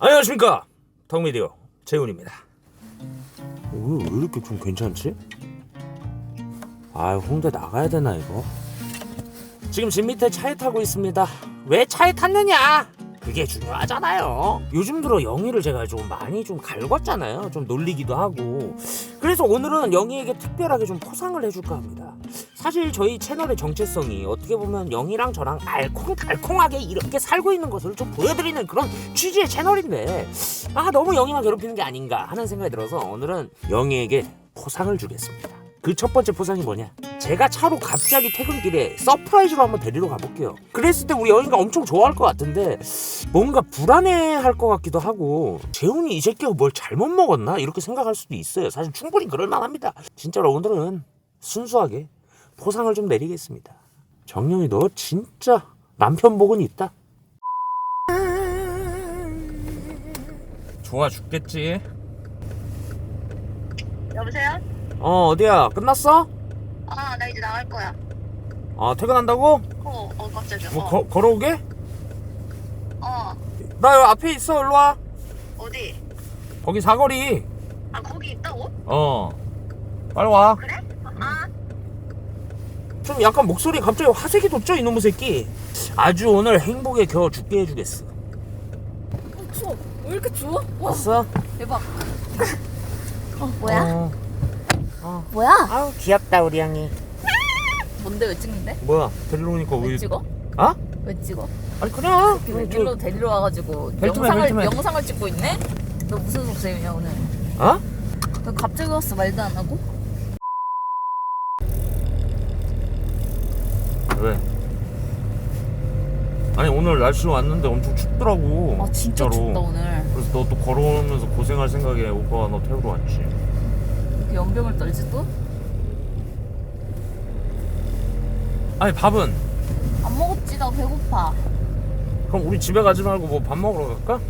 안녕하십니까 덕미디오 재훈입니다 왜, 왜 이렇게 좀 괜찮지? 아 홍대 나가야 되나 이거? 지금 집 밑에 차에 타고 있습니다 왜 차에 탔느냐? 그게 중요하잖아요. 요즘 들어 영희를 제가 좀 많이 좀 갈궜잖아요. 좀 놀리기도 하고. 그래서 오늘은 영희에게 특별하게 좀 포상을 해줄까 합니다. 사실 저희 채널의 정체성이 어떻게 보면 영희랑 저랑 알콩달콩하게 이렇게 살고 있는 것을 좀 보여드리는 그런 취지의 채널인데 아 너무 영희만 괴롭히는 게 아닌가 하는 생각이 들어서 오늘은 영희에게 포상을 주겠습니다. 그 첫 번째 포상이 뭐냐 제가 차로 갑자기 퇴근길에 서프라이즈로 한번 데리러 가볼게요. 그랬을 때 우리 영희가 엄청 좋아할 것 같은데 뭔가 불안해할 것 같기도 하고 재훈이 이 새끼가 뭘 잘못 먹었나? 이렇게 생각할 수도 있어요. 사실 충분히 그럴 만합니다. 진짜로 오늘은 순수하게 포상을 좀 내리겠습니다. 정영이 너 진짜 남편 복은 있다. 좋아 죽겠지? 여보세요? 어 어디야? 끝났어? 아, 나 이제 나갈 거야. 아 퇴근한다고? 어, 어, 깜짝이야. 뭐 어, 거, 걸어오게? 어, 나 여기 앞에 있어 일로 와 어디? 거기 사거리 아, 거기 있다고? 어 빨리 와 그래? 아, 좀 약간 목소리 갑자기 화색이 돋죠 이놈의 새끼 아주 오늘 행복에 겨워 죽게 해주겠어 어, 추워. 왜 이렇게 추워? 와, 왔어? 대박. 어, 뭐야? 어. 뭐야? 아우 귀엽다 우리 양이 뭔데 왜 찍는데? 뭐야 데리러 오니까 왜왜 찍어? 아? 왜 찍어? 아니 그냥 이렇게 그, 웬일로 데리러 와가지고 벨트맨, 영상을 벨트맨. 영상을 찍고 있네? 너 무슨 속셈이냐 오늘? 저, 어? 너 갑자기 왔어 말도 안 하고? 왜? 아니 오늘 날씨 왔는데 엄청 춥더라고 아 진짜 진짜로. 춥다 오늘. 그래서 너 또 걸어오면서 고생할 생각에 오빠가 너 태우러 왔지 연병을 떨지 또? 아니 밥은? 안 먹었지 나 배고파. 그럼 우리 집에 가지 말고 뭐 밥 먹으러 갈까?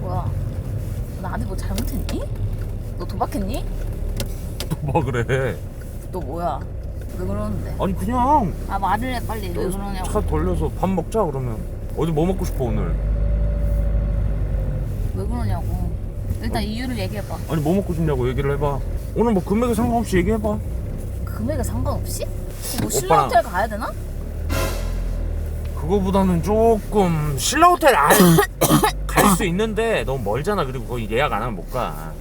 뭐야? 너 나한테 뭐 잘못했니? 너 도박했니? 뭐 그래 너 뭐야? 왜 그러는데? 아니 그냥 아 말을 해 빨리 왜 그러냐고. 차 돌려서 밥 먹자 그러면 어디 뭐 먹고 싶어 오늘 왜 그러냐고. 일단 이유를 얘기해봐. 아니 뭐 먹고 싶냐고 얘기를 해봐 오늘 뭐 금액에 상관없이 얘기해봐 금액에 상관없이? 뭐 오빠랑- 신라 호텔 가야 되나? 그거보다는 조금 신라 호텔 갈수 있는데 너무 멀잖아 그리고 거기 예약 안 하면 못 가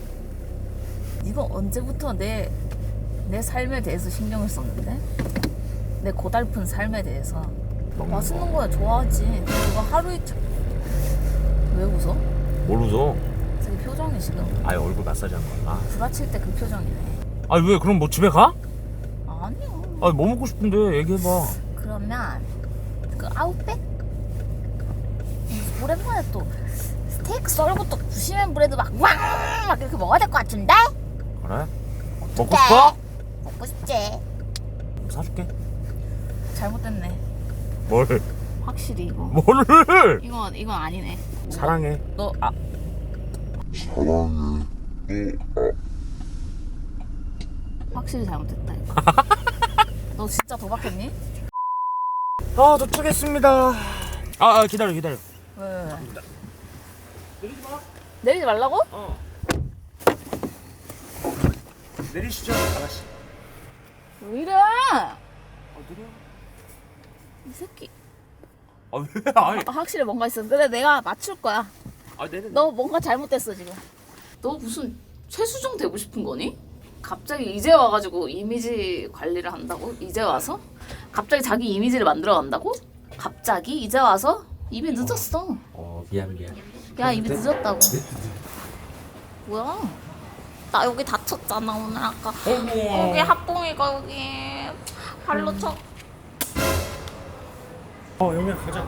이거 언제부터 내, 내 삶에 대해서 신경을 썼는데? 내 고달픈 삶에 대해서 맛있는 거야 좋아하지 근데 이거 하루 이틀 왜 웃어? 뭘 웃어? 자기 표정이 지금 아예 얼굴 마사지 한 거야 아. 구라칠 때 그 표정이네 아니 왜 그럼 뭐 집에 가? 아니야 아니 뭐 먹고 싶은데 얘기해봐 그러면 그 아웃백? 오랜만에 또 스테이크 썰고 또 부시면 브레드 막왕막 이렇게 먹어야 될 것 같은데? 그래? 먹고 싶어? 먹고 싶지 사줄게 잘못됐네 뭘? 확실히 이거 뭐를? 이건 이건 아니네 사랑해 너 아. 확실히 잘못했다 이거. 너 진짜 도박했니? 아 도착했습니다 아, 아 기다려 기다려 왜? 왜? 내리지 말라고? 어 내리시죠 아가씨 왜 이래? 어디려? 이 새끼. 아 왜 아니 아, 확실히 뭔가 있어. 근데 내가 맞출 거야. 아 내려 너 뭔가 잘못됐어 지금. 너 무슨 최수종 되고 싶은 거니? 갑자기 이제 와가지고 이미지 관리를 한다고? 이제 와서? 갑자기 자기 이미지를 만들어 간다고? 갑자기 이제 와서? 이미 늦었어. 어 미안 미안 야 이미 늦었다고. 뭐야? 나 여기 다쳤잖아 오늘 아까. 여기 합봉이가 여기 발로 쳐. 어 영미야 가자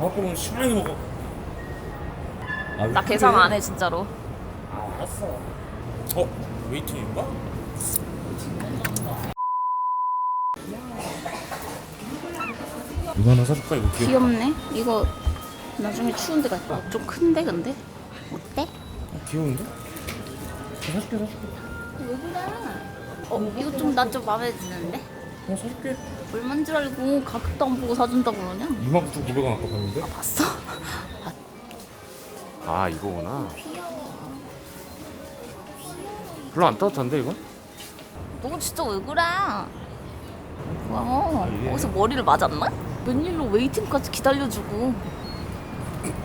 밥국은 시원하게 먹어 아, 나 계산 안 해 진짜로. 아 알았어 어? 웨이팅인가? 이거 하나 사줄까? 이거 귀여 귀엽네. 이거 나중에 추운데 갈까? 좀 큰데 근데? 어때? 어, 귀여운데? 사줄게 사줄게 왜 그래? 어 이거 좀 나 좀 마음에 드는데? 어 사줄게 얼마인 줄 알고 가격도 안 보고 사준다고 그러냐? 29,900원 아까 봤는데 봤어? 아 이거구나 별로 안 따뜻한데 이거? 너 진짜 왜 그래? 예. 거기서 머리를 맞았나? 웬일로 웨이팅까지 기다려주고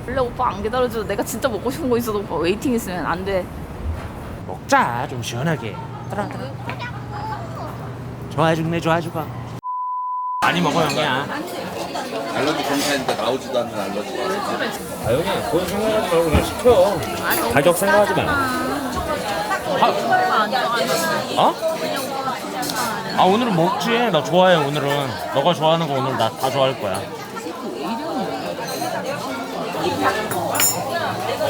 원래 오빠 안 기다려줘도 내가 진짜 먹고 싶은 거 있어도 오빠 웨이팅 있으면 안 돼. 먹자 좀 시원하게 따라 따라 좋아 죽네 좋아 죽어 많이 먹어 형이야 알러지 검사했는데 나오지도 않는 알러지가 아 형이야 그건 생각하지 말고 그냥 시켜 가격 생각하지 말고 어? 아 오늘은 먹지 나 좋아해 오늘은 너가 좋아하는 거 오늘 나 다 좋아할 거야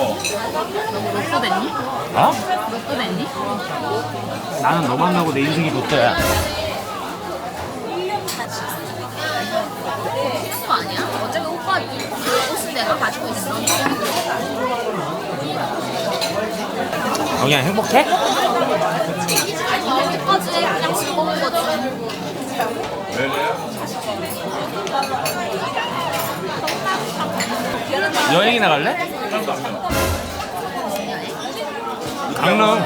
몇도 됐니? 어? 몇도 됐니? 나는 너 만나고 내 인생이 로또야 형이야 행복해? 그냥 즐거운 거지. 여행이 나 갈래? 강릉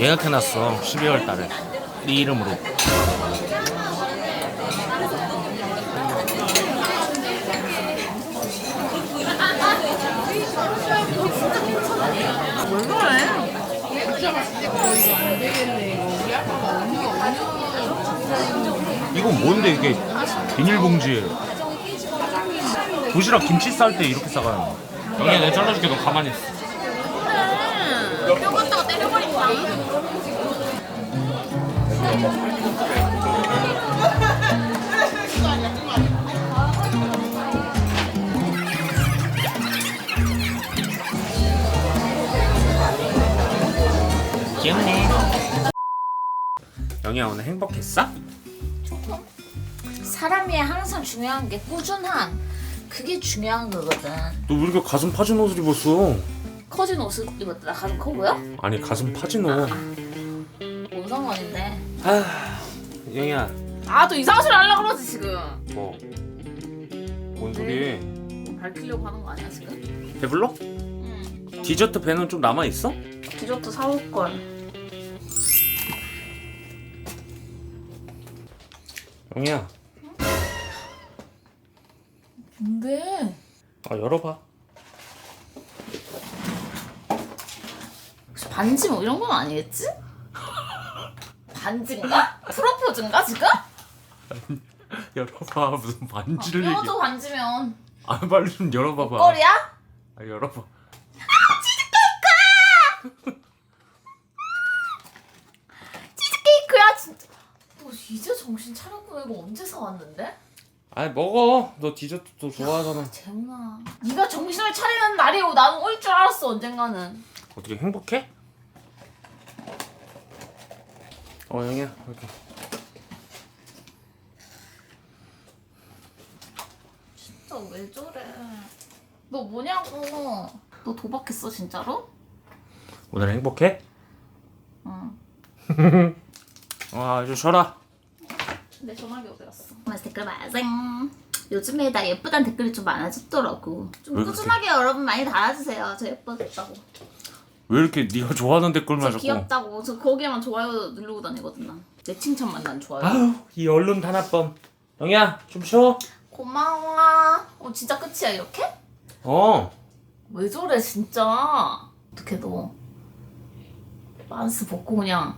예약해놨어 12월 달에 네 이름으로 이건 뭔데 이게 비닐봉지에 도시락 김치 쌀 때 이렇게 싸가는 거 영희야 내가 잘라줄게 너 가만히 있어 뼈 갖다가 때려버린다. 귀엽네 영희야 오늘 행복했어? 사람이 항상 중요한 게 꾸준함. 그게 중요한 거거든. 너 왜 이렇게 가슴 파진 옷을 입었어? 커진 옷을 입었다. 나 가슴 커 보여? 아니 가슴 파진 옷뭔 상관인데? 아, 영희야 아, 또 이상한 소리 하려고 그러지, 지금. 뭐? 뭔 소리? 뭐 밝히려고 하는 거 아니야, 지금? 배불러? 응. 디저트 배는 좀 남아 있어? 디저트 사올 걸. 영희야 뭔데? 아 열어봐 혹시 반지 뭐 이런 건 아니겠지? 반지인가? 프로포즈인가 지금? 열어봐 무슨 반지를 얘기해 뼈도 반지면 아 빨리 좀 열어봐봐 거리야? 아 열어봐 치즈케이크야 진짜. 너 이제 정신 차렸구나 이거 언제 사왔는데? 아 먹어. 너 디저트도 좋아하잖아. 재훈아. 네가 정신을 차리는 날이 오. 나는 올 줄 알았어 언젠가는. 어떻게 행복해? 어 영희야. 이렇게. 진짜 왜 저래? 너 뭐냐고. 너 도박했어 진짜로? 오늘 행복해? 응. 아 이제 쉬어라 내 전화기 어디 갔어? 아, 댓글 많아생. 요즘에 나 예쁘단 댓글이 좀 많아졌더라고. 좀 왜 그렇게? 꾸준하게 여러분 많이 달아주세요. 저 예뻐졌다고. 왜 이렇게 네가 좋아하는 댓글만 저 자꾸 귀엽다고. 저 거기에만 좋아요 누르고 다니거든 나 내 칭찬만 난 좋아요. 아유 이 언론 단합범. 영희야 좀 쉬어. 고마워. 어 진짜 끝이야 이렇게? 어. 왜 저래 진짜? 어떻게 너. 만스 벗고 그냥